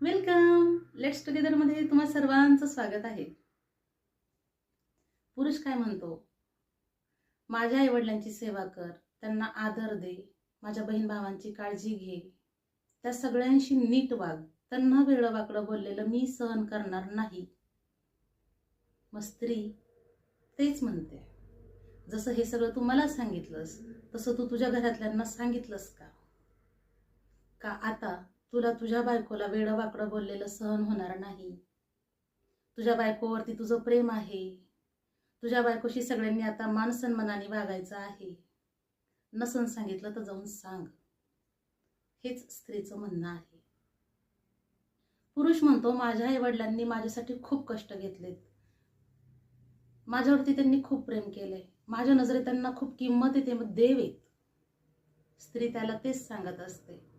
Welcome. Let's टुगेदरमध्ये तुम्हा सर्वांचं स्वागत आहे. पुरुष काय म्हणतो? माझ्या आईवडिलांची सेवा कर त्यांना आदर दे माझ्या बहीण भावांची काळजी घे. त्या सगळ्यांशी नीट वाग. त्यांना वेगळं वाकडं बोललेलं मी सहन करणार नाही. मग स्त्री तेच म्हणते जसं हे सगळं तू मला सांगितलंस तसं तू तुझ्या घरातल्यांना सांगितलंस का? का आता तुला तुझ्या बायकोला वेडं वाकडं बोललेलं सहन होणार नाही. तुझ्या बायकोवरती तुझं प्रेम आहे. तुझ्या बायकोशी सगळ्यांनी आता मान सन्मानाने वागायचं आहे. नसन सांगितलं तर जाऊन सांग. हेच स्त्रीचं म्हणणं आहे. पुरुष म्हणतो माझ्या आई वडिलांनी माझ्यासाठी खूप कष्ट घेतलेत. माझ्यावरती त्यांनी खूप प्रेम केलंय. माझ्या नजरेत त्यांना खूप किंमत येते मग देव आहेत स्त्री त्याला तेच सांगत असते.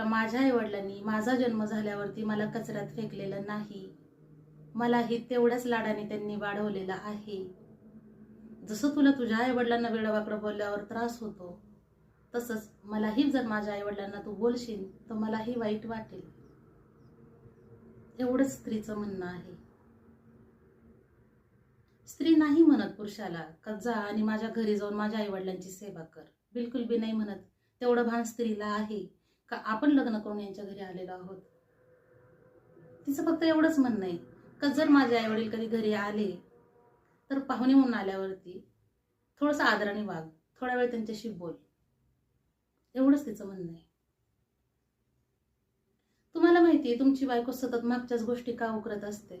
का माझ्या आईवडिलांनी माझा जन्म झाल्यावरती मला कचऱ्यात फेकलेलं नाही. मलाही तेवढ्याच लाडाने त्यांनी वाढवलेलं आहे. जसं तुला तुझ्या आईवडिलांना वेळवाकडं बोलल्यावर त्रास होतो तसंच मलाही जर माझ्या आईवडिलांना तू बोलशील तर मलाही वाईट वाटेल. एवढंच स्त्रीचं म्हणणं आहे. स्त्री नाही म्हणत पुरुषाला का जा आणि माझ्या घरी जाऊन माझ्या आईवडिलांची सेवा कर. बिलकुल बी नाही म्हणत. तेवढं भान स्त्रीला आहे. का आपण लग्न करून यांच्या घरी आलेलो आहोत? तिचं फक्त एवढंच म्हणणं आहे. का जर माझे आई वडील कधी घरी आले तर पाहुणे म्हणून आल्यावरती थोडंसं आदराने वाग. थोडा वेळ त्यांच्याशी बोल. एवढंच तिचं म्हणणं आहे. तुम्हाला माहिती आहे तुमची बायको सतत मागच्याच गोष्टी का उकरत असते?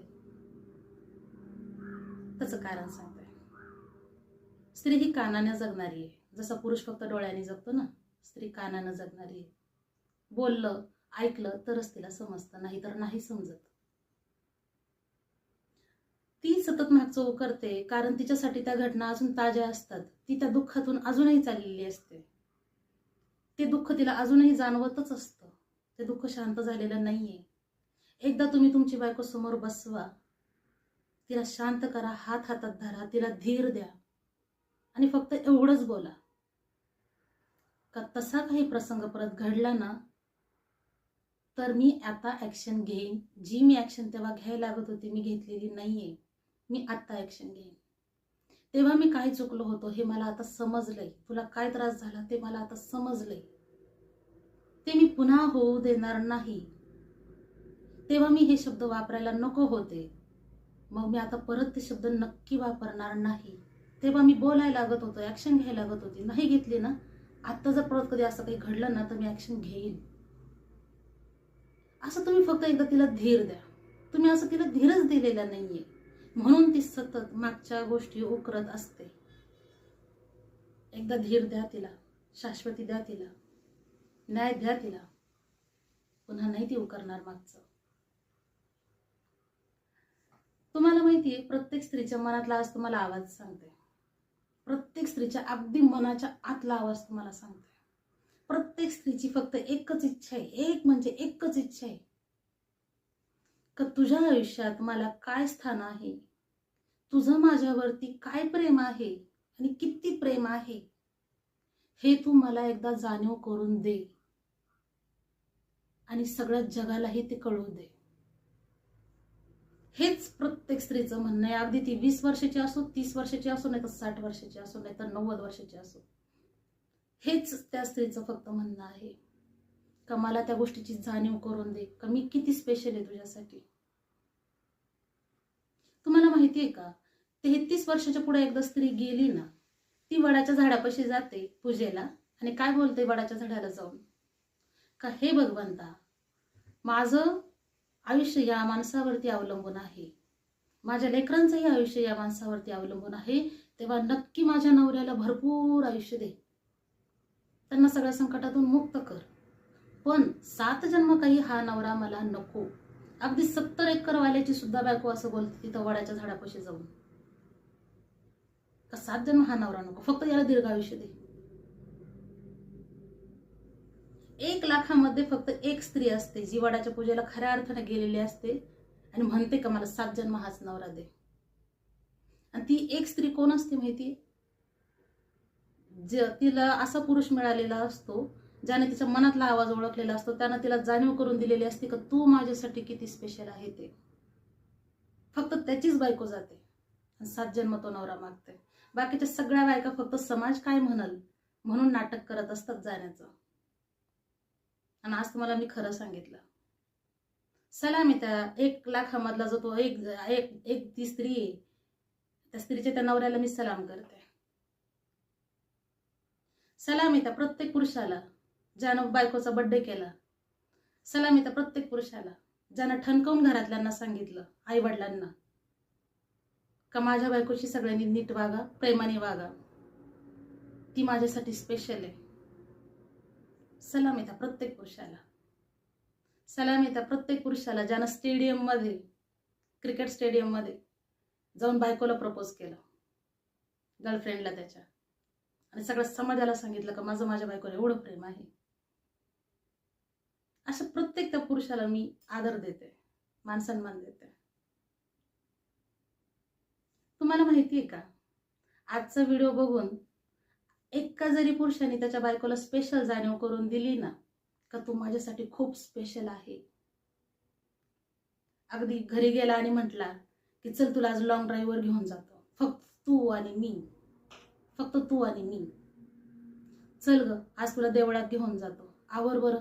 त्याचं कारण सांगते. स्त्री ही कानाने जगणारी आहे. जसा पुरुष फक्त डोळ्याने जगतो ना स्त्री कानानं जगणारी आहे. बोललं ऐकलं तरच तिला समजतं नाही तर नाही समजत. ती सतत मागचव करते कारण तिच्यासाठी त्या घटना अजून ताज्या असतात. ती त्या दुःखातून अजूनही चाललेली असते. ते दुःख तिला अजूनही जाणवतच असतं. ते दुःख शांत झालेलं नाहीये. एकदा तुम्ही तुमची बायको समोर बसवा. तिला शांत करा हात हातात धरा तिला धीर द्या. आणि फक्त एवढंच बोला. का तसा काही प्रसंग परत घडला ना तर मी आता ॲक्शन घेईन. जी मी ॲक्शन तेव्हा घ्यायला लागत होती मी घेतलेली नाही आहे मी आत्ता ॲक्शन घेईन. तेव्हा मी काय चुकलो होतो हे मला आता समजलंय. तुला काय त्रास झाला ते मला आता समजलंय. ते मी पुन्हा होऊ देणार नाही. तेव्हा मी हे शब्द वापरायला नको होते. मग मी आता परत ते शब्द नक्की वापरणार नाही. तेव्हा मी बोलायला लागत होतो ॲक्शन घ्यायला लागत होती. नाही घेतली ना? आत्ता जर परत कधी असं काही घडलं ना तर मी ॲक्शन घेईन. असं तुम्ही फक्त एकदा तिला धीर द्या. तुम्ही असं तिला धीरच दिलेला नाहीये. म्हणून ती सतत मागच्या गोष्टी उकरत असते. एकदा धीर द्या तिला शाश्वती द्या तिला न्याय द्या तिला. पुन्हा नाही ती उकरणार मागचं. तुम्हाला माहितीये प्रत्येक स्त्रीच्या मनातला आज तुम्हाला आवाज सांगते. प्रत्येक स्त्रीच्या अगदी मनाच्या आतला आवाज तुम्हाला सांगते. प्रत्येक स्त्रीची फक्त एकच इच्छा आहे. एक म्हणजे एकच इच्छा आहे. का तुझ्या आयुष्यात मला काय स्थान आहे? तुझं माझ्यावरती काय प्रेम आहे? आणि किती प्रेम आहे? हे तू मला एकदा जाणीव करून दे. आणि सगळ्या जगालाही ते कळू दे. हेच प्रत्येक स्त्रीचं म्हणणं आहे. अगदी ती वीस वर्षाची असो तीस वर्षाची असो नाही तर साठ वर्षाची असो नाही तर नव्वद वर्षाची असो. हेच त्या स्त्रीचं फक्त म्हणणं आहे. का मला त्या गोष्टीची जाणीव करून दे का मी किती स्पेशल आहे तुझ्यासाठी? तुम्हाला माहिती आहे का? तेहतीस वर्षाच्या पुढे एकदा स्त्री गेली ना ती वडाच्या झाडापाशी जाते पूजेला आणि काय बोलते वडाच्या झाडाला जाऊन? का हे भगवंता माझं आयुष्य या माणसावरती अवलंबून आहे. माझ्या लेकरांचंही आयुष्य या माणसावरती अवलंबून आहे. तेव्हा नक्की माझ्या नवऱ्याला भरपूर आयुष्य दे. त्यांना सगळ्या संकटातून मुक्त कर. पण सात जन्म काही हा नवरा मला नको. अगदी सत्तर एकर वाल्याची सुद्धा बायको असं बोलते तिथं वडाच्या झाडापाशी जाऊन. का सात जन्म हा नवरा नको? फक्त याला दीर्घ आयुष्य दे. एक लाखामध्ये फक्त एक स्त्री असते जी वडाच्या पूजेला खऱ्या अर्थाने गेलेली असते आणि म्हणते का मला सात जन्म हाच नवरा दे. आणि ती एक स्त्री कोण असते माहिती ज तिला असा पुरुष मिळालेला असतो ज्याने तिच्या मनातला आवाज ओळखलेला असतो त्यानं तिला जाणीव करून दिलेली असते का तू माझ्यासाठी किती स्पेशल आहे ते. फक्त त्याचीच बायको जाते आणि सात जन्म तो नवरा मागते बाकीच्या सगळ्या बायका फक्त समाज काय म्हणल म्हणून नाटक करत असतात जाण्याचं. आणि आज तुम्हाला मी खरं सांगितलं. सलामी त्या एक लाखामधला जो तो एक एक एक ती स्त्री आहे त्या स्त्रीच्या त्या नवऱ्याला मी सलाम करते. सलामी त्या प्रत्येक पुरुषाला ज्यानं बायकोचा बड्डे केला सलामी त्या प्रत्येक पुरुषाला ज्यानं ठणकावून घरातल्यांना सांगितलं आई वडिलांना का माझ्या बायकोशी सगळ्यांनी नीट वागा प्रेमाने वागा. ती माझ्यासाठी स्पेशल आहे. सलाम त्या प्रत्येक पुरुषाला. सलाम त्या प्रत्येक पुरुषाला ज्यानं स्टेडियममध्ये क्रिकेट स्टेडियममध्ये जाऊन बायकोला प्रपोज केलं. गर्लफ्रेंडला त्याच्या. आणि सगळ्या समाजाला सांगितलं का माझं माझ्या बायकोला एवढं प्रेम आहे. अशा प्रत्येक त्या पुरुषाला मी आदर देते मानसन्मान देते. तुम्हाला माहिती आहे का? आजचा व्हिडिओ बघून एका जरी पुरुषाने त्याच्या बायकोला स्पेशल जाणीव करून दिली ना का तू माझ्यासाठी खूप स्पेशल आहे. अगदी घरी गेला आणि म्हटला की चल तुला आज लॉंग ड्राईव्हवर घेऊन जातो. फक्त तू आणि मी. फक्त तू आणि मी. चल ग आज तुला देवळात घेऊन जातो. आवर बरं.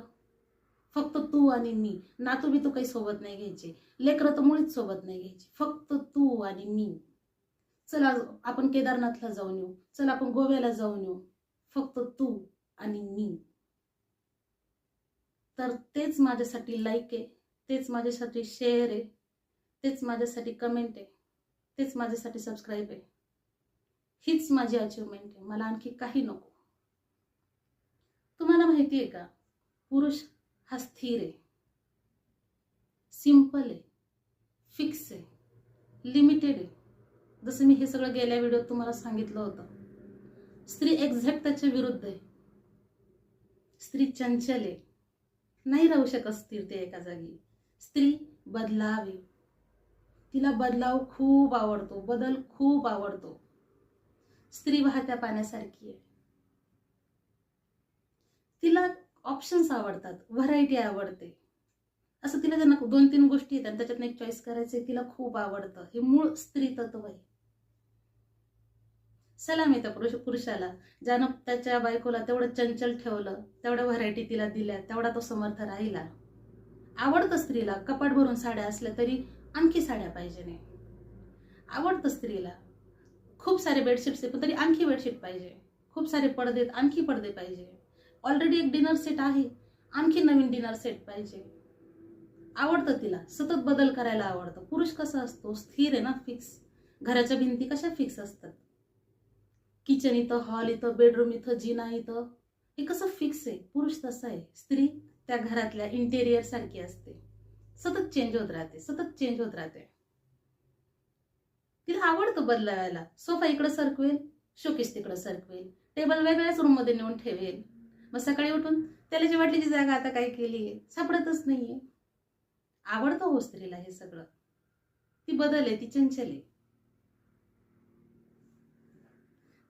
फक्त तू आणि मी. नातू बी तू काही सोबत नाही घ्यायचे. लेकरं तर मुळीच सोबत नाही घ्यायची. फक्त तू आणि मी. चल आज आपण केदारनाथला जाऊन येऊ. चल आपण गोव्याला जाऊन येऊ. फक्त तू आणि मी. तर तेच माझ्यासाठी लाईक आहे. तेच माझ्यासाठी शेअर आहे. तेच माझ्यासाठी कमेंट आहे. तेच माझ्यासाठी सबस्क्राईब आहे. हीच माझी अचिव्हमेंट आहे. मला आणखी काही नको. तुम्हाला माहिती आहे का? पुरुष हा स्थिर आहे. सिंपल आहे. फिक्स आहे. लिमिटेड आहे. जसं मी हे सगळं गेल्या व्हिडिओत तुम्हाला सांगितलं होतं. स्त्री एक्झॅक्ट त्याच्या विरुद्ध आहे. स्त्री चंचल आहे. नाही राहू शकत स्थिर ते एका जागी. स्त्री बदलावी. तिला बदलाव खूप आवडतो. बदल खूप आवडतो. स्त्री वाहत्या पाण्यासारखी आहे. तिला ऑप्शन्स आवडतात. व्हरायटी आवडते. असं तिला ज्यांना दोन तीन गोष्टी आहेत आणि त्याच्यातनं एक चॉईस करायचे तिला खूप आवडतं. हे मूळ स्त्री तत्व आहे. सलाम येतं पुरुष पुरुषाला. ज्यानं त्याच्या बायकोला तेवढं चंचल ठेवलं तेवढ्या व्हरायटी तिला दिल्या तेवढा तो समर्थ राहिला. आवडतं स्त्रीला कपाट भरून साड्या असल्या तरी आणखी साड्या पाहिजे नाही. आवडतं स्त्रीला खूप सारे बेडशीट्स आहे पण तरी आणखी बेडशीट पाहिजे. खूप सारे पडदे आणखी पडदे पाहिजे. ऑलरेडी एक डिनर सेट आहे. आणखी नवीन डिनर सेट पाहिजे. आवडतं तिला. सतत बदल करायला आवडतं. पुरुष कसा असतो? स्थिर आहे ना फिक्स घराच्या भिंती कशा फिक्स असतात? किचन इथं हॉल इथं बेडरूम इथं जिना इथं. हे कसं फिक्स आहे? पुरुष तसा आहे. स्त्री त्या घरातल्या इंटेरियर सारखी असते. सतत चेंज होत राहते. सतत चेंज होत राहते. तिला आवडतं बदलायला. सोफा इकडं सरकवेल शोकेस तिकडं सरकवेल टेबल वेगळ्याच रूममध्ये नेऊन ठेवेल. मग सकाळी उठून त्याला जी वाटलीची जागा आता काय केली आहे सापडतच नाहीये. आवडतं हो स्त्रीला हे सगळं. ती बदल आहे ती चंचल आहे.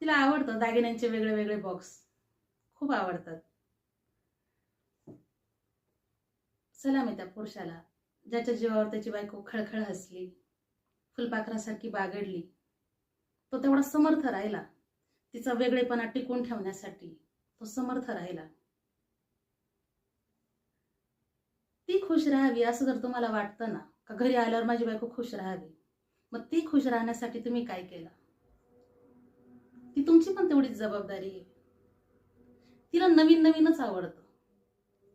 तिला आवडतं दागिन्यांचे वेगळे वेगळे बॉक्स खूप आवडतात. सलाम आहे त्या पुरुषाला ज्याच्या जीवावर त्याची बायको खळखळ हसली. फुलपाखरासारखी बागडली. तो तेवढा समर्थ राहिला. तिचा वेगळेपणा टिकून ठेवण्यासाठी तो समर्थ राहिला. ती खुश राहावी असं जर तुम्हाला वाटतं ना का घरी आल्यावर माझी बायको खुश राहावी? मग ती खुश राहण्यासाठी तुम्ही काय केलं? ती तुमची पण तेवढीच जबाबदारी आहे. तिला नवीन नवीनच आवडतं.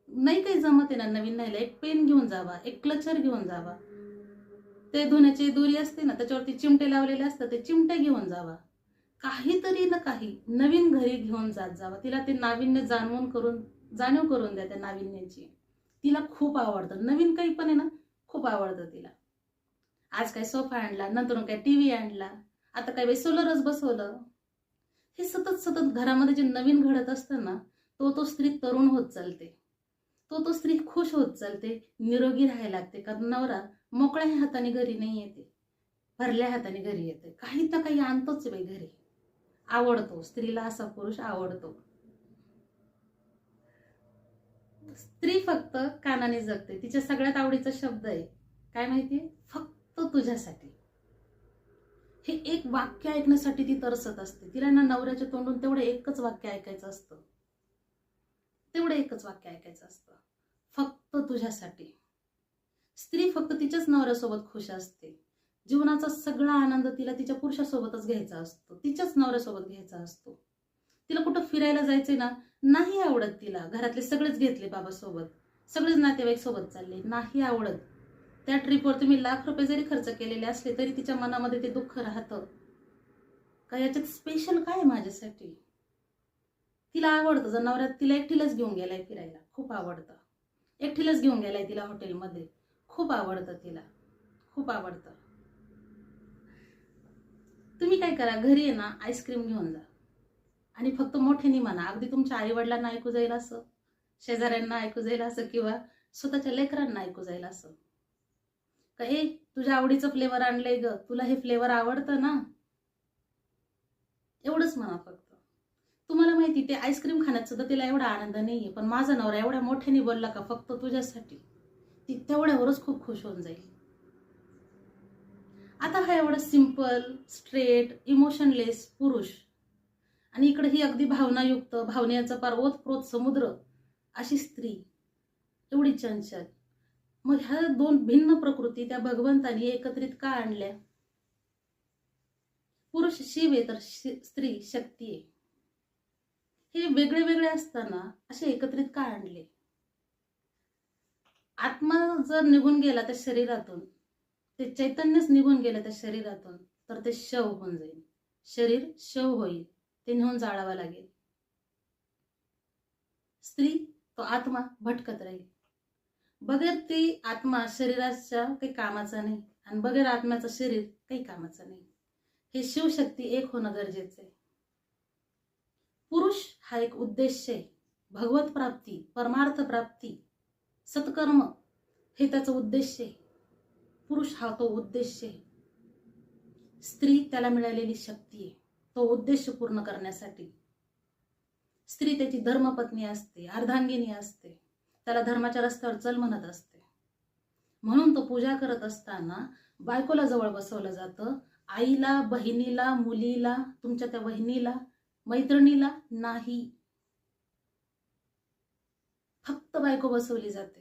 नाही काही जमत आहे ना नवीन नाही एक पेन घेऊन जावा एक क्लचर घेऊन जावा. ते धुण्याची दोरी असते ना त्याच्यावरती चिमटे लावलेले असतात ते चिमटे घेऊन जावा. काहीतरी ना काही नवीन घरी घेऊन जात जावा. तिला ते नाविन्य जाणवून करून जाणीव करून द्या त्या नाविन्याची. तिला खूप आवडतं. नवीन काही पण आहे ना खूप आवडतं तिला. आज काय सोफा आणला नंतर काय टीव्ही आणला आता काय बाई सोलरच बसवलं. हे सतत सतत घरामध्ये जे नवीन घडत असतं ना तो तो स्त्री तरुण होत चालते. तो तो स्त्री खुश होत चालते निरोगी राहायला लागते. कारण नवरा मोकळ्या हाताने घरी नाही येते. भरल्या हाताने घरी येते. काही ना काही आणतोच बाई घरी. आवडतो. स्त्रीला असा पुरुष आवडतो. स्त्री फक्त कानाने जगते. तिच्या सगळ्यात आवडीचा शब्द आहे. काय माहितीये फक्त तुझ्यासाठी. हे एक वाक्य ऐकण्यासाठी ती तरसत असते. तिला ना नवऱ्याच्या तोंडून तेवढं एकच वाक्य ऐकायचं असतं. तेवढं एकच वाक्य ऐकायचं असतं. फक्त तुझ्यासाठी. स्त्री फक्त तिच्याच नवऱ्यासोबत खुश असते. जीवनाचा सगळा आनंद तिला तिच्या पुरुषासोबतच घ्यायचा असतो. तिच्याच नवऱ्यासोबत घ्यायचा असतो. तिला कुठं फिरायला जायचंय ना नाही आवडत तिला. घरातले सगळेच घेतले बाबासोबत. सगळेच नातेवाईक सोबत चालले. नाही आवडत. त्या ट्रिपवर तुम्ही लाख रुपये जरी खर्च केलेले असले तरी तिच्या मनामध्ये ते दुःख राहतं. का याच्यात स्पेशल काय आहे माझ्यासाठी? तिला आवडतं. जनावरात तिला एकटीलाच घेऊन गेलाय फिरायला. खूप आवडतं. एकटीलाच घेऊन गेलाय तिला हॉटेलमध्ये खूप आवडतं तिला. खूप आवडतं. तुम्ही काय करा घरी आहे ना आईस्क्रीम घेऊन जा. आणि फक्त मोठ्याने म्हणा अगदी तुमच्या आई वडिलांना ऐकू जाईल असं शेजाऱ्यांना ऐकू जाईल असं किंवा स्वतःच्या लेकरांना ऐकू जाईल असं. का ए तुझ्या आवडीचं फ्लेवर आणलंय ग तुला हे फ्लेवर आवडतं ना? एवढंच म्हणा फक्त. तुम्हाला माहिती ते आईस्क्रीम खाण्यात सुद्धा तिला एवढा आनंद नाहीये पण माझा नवरा एवढ्या मोठ्याने बोलला का फक्त तुझ्यासाठी. ती तेवढ्यावरच खूप खुश होऊन जाईल. आता हा एवढा सिंपल स्ट्रेट इमोशनलेस पुरुष आणि इकडे ही अगदी भावनायुक्त भावनेचा पार समुद्र अशी स्त्री एवढी चंचल. मग ह्या दोन भिन्न प्रकृती त्या भगवंतानी एकत्रित का आणल्या? पुरुष शिव आहे तर स्त्री शक्ती आहे. हे वेगळे वेगळे असताना असे एकत्रित का आणले? आत्मा जर निघून गेला त्या शरीरातून ते चैतन्यच निघून गेलं त्या शरीरातून तर ते शव होऊन जाईल. शरीर शव होईल ते नेऊन जाळावं लागेल. स्त्री तो आत्मा भटकत राहील. बगैर ती आत्मा शरीराच्या काही कामाचा नाही आणि बगैर आत्म्याचं शरीर काही कामाचं नाही. हे शिवशक्ती एक होणं गरजेचं आहे. पुरुष हा एक उद्देश आहे. भगवत प्राप्ती परमार्थ प्राप्ती सत्कर्म हे त्याचं उद्देश आहे. पुरुष हा तो उद्देश आहे. स्त्री त्याला मिळालेली शक्ती आहे. तो उद्देश पूर्ण करण्यासाठी. स्त्री त्याची धर्मपत्नी असते अर्धांगिनी असते. त्याला धर्माच्या रस्त्यावर चल म्हणत असते. म्हणून तो पूजा करत असताना बायकोला जवळ बसवलं जातं. आईला बहिणीला मुलीला तुमच्या त्या बहिणीला मैत्रिणीला नाही. फक्त बायको बसवली जाते.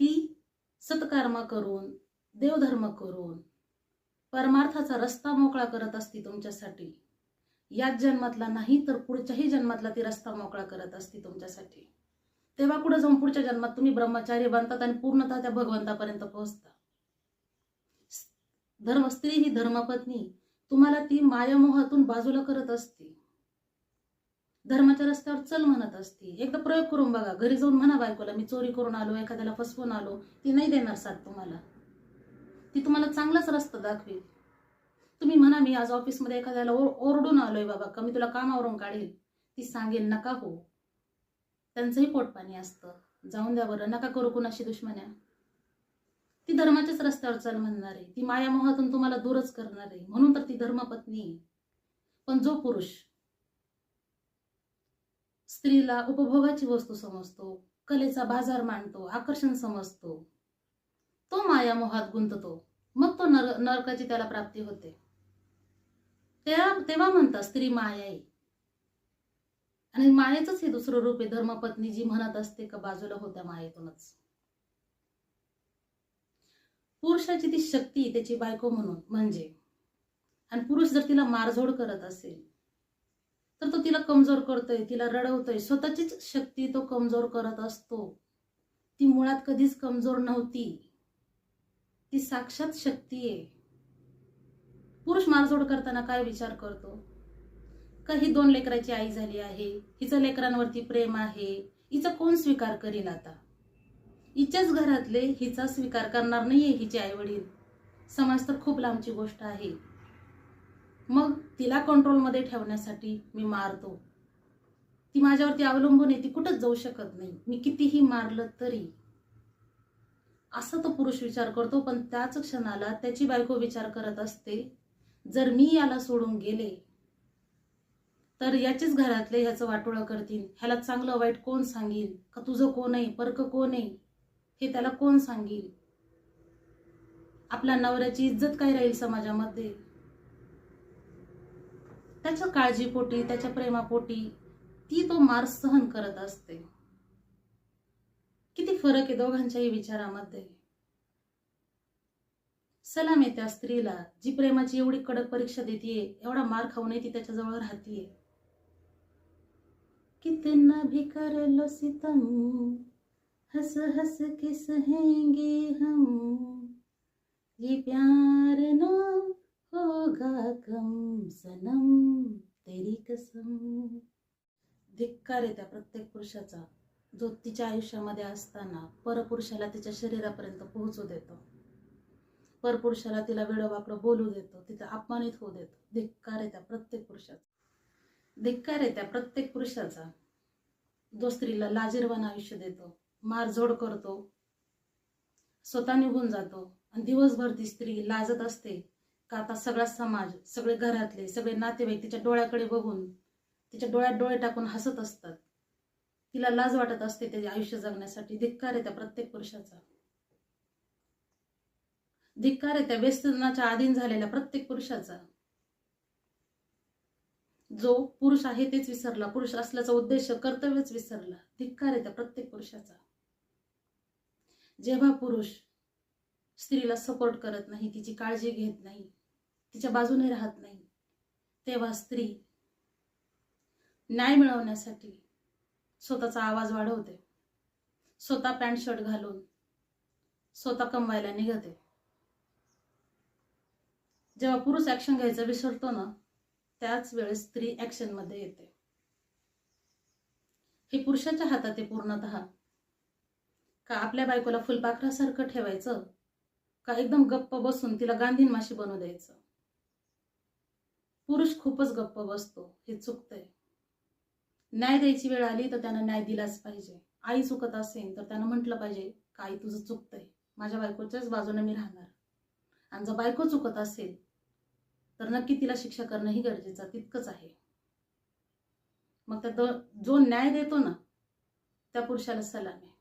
ती सत्कर्म करून देवधर्म करून परमार्थाचा रस्ता मोकळा करत असती तुमच्यासाठी. याच जन्मातला नाही तर पुढच्याही जन्मातला ती रस्ता मोकळा करत असती तुमच्यासाठी. तेव्हा कुठं जाऊन पुढच्या जन्मात तुम्ही ब्रह्मचारी बनतात आणि पूर्णतः त्या भगवंतापर्यंत पोहोचता? धर्म स्त्री ही धर्मपत्नी. तुम्हाला ती मायामोहातून बाजूला करत असते. धर्माच्या रस्त्यावर चल म्हणत असते एकदा प्रयोग करून बघा. घरी जाऊन म्हणा बायकोला मी चोरी करून आलो एखाद्याला फसवून आलो. ती नाही देणार साथ तुम्हाला. ती तुम्हाला चांगलाच रस्ता दाखवेल. तुम्ही म्हणा मी आज ऑफिसमध्ये एखाद्याला ओर- ओरडून आलोय बाबा. का मी तुला कामावरून काढेल? ती सांगेल नका हो. त्यांचंही पोटपाणी असतं. जाऊन द्या बरं. नका करू कुणाशी दुश्मन्या. ती धर्माच्याच रस्त्यावर चल म्हणणार आहे. ती मायामोहातून तुम्हाला दूरच करणार आहे. म्हणून तर ती धर्मपत्नी आहे. पण जो पुरुष स्त्रीला उपभोगाची वस्तू समजतो कलेचा बाजार मांडतो आकर्षण समजतो. तो मायामोहात गुंततो मग तो नर नरकाची त्याला प्राप्ती होते. तेव्हा तेव्हा म्हणतात स्त्री माया आहे. आणि मायेचंच हे दुसरं रूप आहे धर्मपत्नी जी म्हणत असते का बाजूला होत्या मायेतूनच. पुरुषाची ती शक्ती त्याची बायको म्हणून म्हणजे. आणि पुरुष जर तिला मारझोड करत असेल तर तो तिला कमजोर करतोय तिला रडवतोय. स्वतःचीच शक्ती तो कमजोर करत असतो. ती मुळात कधीच कमजोर नव्हती. ती साक्षात शक्ती आहे पुरुष मारझोड करताना काय विचार करतो? का ही दोन लेकराची आई झाली आहे? हिचं लेकरांवरती प्रेम आहे. हिचा कोण स्वीकार करील आता? हिच्याच घरातले हिचा स्वीकार करणार नाहीये हिचे आई वडील समाज तर खूप लांबची गोष्ट आहे. मग तिला कंट्रोलमध्ये ठेवण्यासाठी मी मारतो. ती माझ्यावरती अवलंबून आहे ती कुठंच जाऊ शकत नाही. मी कितीही मारलं तरी. असं तो पुरुष विचार करतो पण त्याच क्षणाला त्याची बायको विचार करत असते जर मी याला सोडून गेले तर याचेच घरातले ह्याचं वाटोळं करतील. ह्याला चांगलं वाईट कोण सांगेल? का तुझं कोण आहे? परक कोण आहे? हे त्याला कोण सांगेल? आपल्या नवऱ्याची इज्जत काय राहील समाजामध्ये? त्याच्या काळजीपोटी त्याच्या प्रेमापोटी ती तो मार सहन करत असते. किती फरक आहे दोघांच्याही विचारामध्ये. सलाम आहे त्या स्त्रीला जी प्रेमाची एवढी कडक परीक्षा देते एवढा मार खाऊनही ती त्याच्याजवळ राहतीये. कितना भी कर लो सितम हस हस के सहेंगे हम ये प्यार ना होगा कम सनम तेरी कसम. धिक्कार आहे त्या प्रत्येक पुरुषाचा जो तिच्या आयुष्यामध्ये असताना परपुरुषाला तिच्या शरीरापर्यंत पोहोचू देतो. परपुरुषाला तिला वेडवाकडं बोलू देतो तिथं अपमानित होऊ देतो. धिक्कार आहे त्या प्रत्येक पुरुषाचा. धिक्कार आहे त्या प्रत्येक पुरुषाचा. जो स्त्रीला लाजीरवान आयुष्य देतो मारझोड करतो स्वतः निघून जातो आणि दिवसभर ती स्त्री लाजत असते का आता सगळा समाज सगळे घरातले सगळे नातेवाईक तिच्या डोळ्याकडे बघून तिच्या डोळ्यात डोळे टाकून हसत असतात. तिला लाज वाटत असते त्याचे आयुष्य जगण्यासाठी. धिक्कार आहे त्या प्रत्येक पुरुषाचा. धिक्कार आहे त्या व्यसनाच्या अधीन झालेल्या प्रत्येक पुरुषाचा. जो पुरुष आहे तेच विसरला. पुरुष असल्याचा उद्देश कर्तव्यच विसरला. धिक्कार आहे त्या प्रत्येक पुरुषाचा. जेव्हा पुरुष स्त्रीला सपोर्ट करत नाही तिची काळजी घेत नाही तिच्या बाजूने राहत नाही. तेव्हा स्त्री न्याय मिळवण्यासाठी स्वतःचा आवाज वाढवते. स्वतः पॅन्ट शर्ट घालून स्वतः कमवायला निघते. जेव्हा पुरुष ऍक्शन घ्यायचं विसरतो ना त्याच वेळेस स्त्री ऍक्शनमध्ये येते. हे पुरुषाच्या हातात आहे पूर्णतः. का आपल्या बायकोला फुलपाखरासारखं ठेवायचं? का एकदम गप्प बसून तिला गांधीन माशी बनवू द्यायचं? पुरुष खूपच गप्प बसतो हे चुकतंय. न्याय द्यायची वेळ आली तर त्यानं न्याय दिलाच पाहिजे. आई चुकत असेल तर त्यानं म्हटलं पाहिजे का आई तुझं चुकतंय? माझ्या बायकोच्याच बाजूने मी राहणार. आणि जर बायको चुकत असेल तर नक्की तिला शिक्षा करणंही गरजेचं तितकंच आहे. मग त्या जो न्याय देतो ना त्या पुरुषाला सलाम आहे.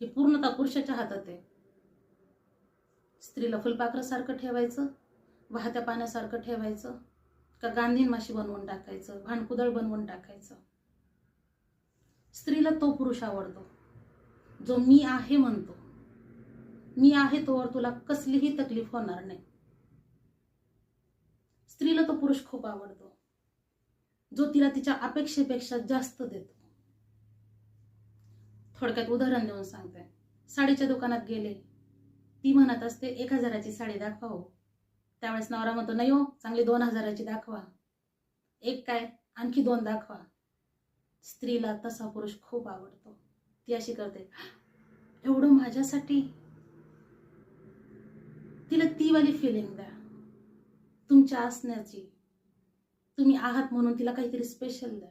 हे पूर्णतः पुरुषाच्या हातात आहे. स्त्रीला फुलपाखरासारखं ठेवायचं वाहत्या पाण्यासारखं ठेवायचं. का गांधीन माशी बनवून टाकायचं भांडकुदळ बनवून टाकायचं. स्त्रीला तो पुरुष आवडतो. जो मी आहे म्हणतो. मी आहे तोवर तुला कसलीही तकलीफ होणार नाही. स्त्रीला तो पुरुष खूप आवडतो. जो तिला तिच्या अपेक्षेपेक्षा जास्त देतो. थोडक्यात उदाहरण देऊन सांगते. साडीच्या दुकानात गेले. ती म्हणत असते एक हजाराची साडी दाखवा. त्यावेळेस नवरा म्हणतो नाही हो चांगली दोन हजाराची दाखवा. एक काय? आणखी दोन दाखवा. स्त्रीला तसा पुरुष खूप आवडतो. ती अशी करते एवढं माझ्यासाठी? तिला ती वाली फिलिंग द्या. तुमच्या असण्याची. तुम्ही आहात म्हणून तिला काहीतरी स्पेशल द्या.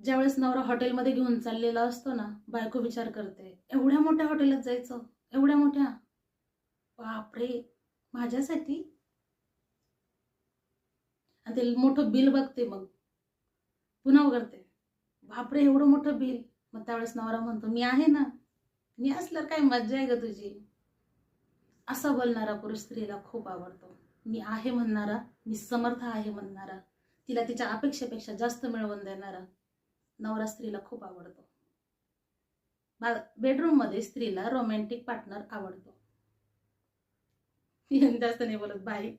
ज्यावेळेस नवरा हॉटेलमध्ये घेऊन चाललेला असतो ना बायको विचार करते एवढ्या मोठ्या हॉटेलात जायचं? एवढ्या मोठ्या? बापरे. माझ्यासाठी? आणि ते मोठं बिल बघते मग. पुन्हा उघडते. बापरे एवढं मोठं बिल. मग त्यावेळेस नवरा म्हणतो मी आहे ना. मी असल्यावर काय मज्जा आहे ग तुझी? असा बोलणारा पुरुष स्त्रीला खूप आवडतो. मी आहे म्हणणारा. मी समर्थ आहे म्हणणारा. तिला तिच्या अपेक्षेपेक्षा जास्त मिळवून देणारा. नवरा स्त्रीला खूप आवडतो. बेडरूममध्ये स्त्रीला रोमॅन्टिक पार्टनर आवडतो. जास्त नाही बोलत बाय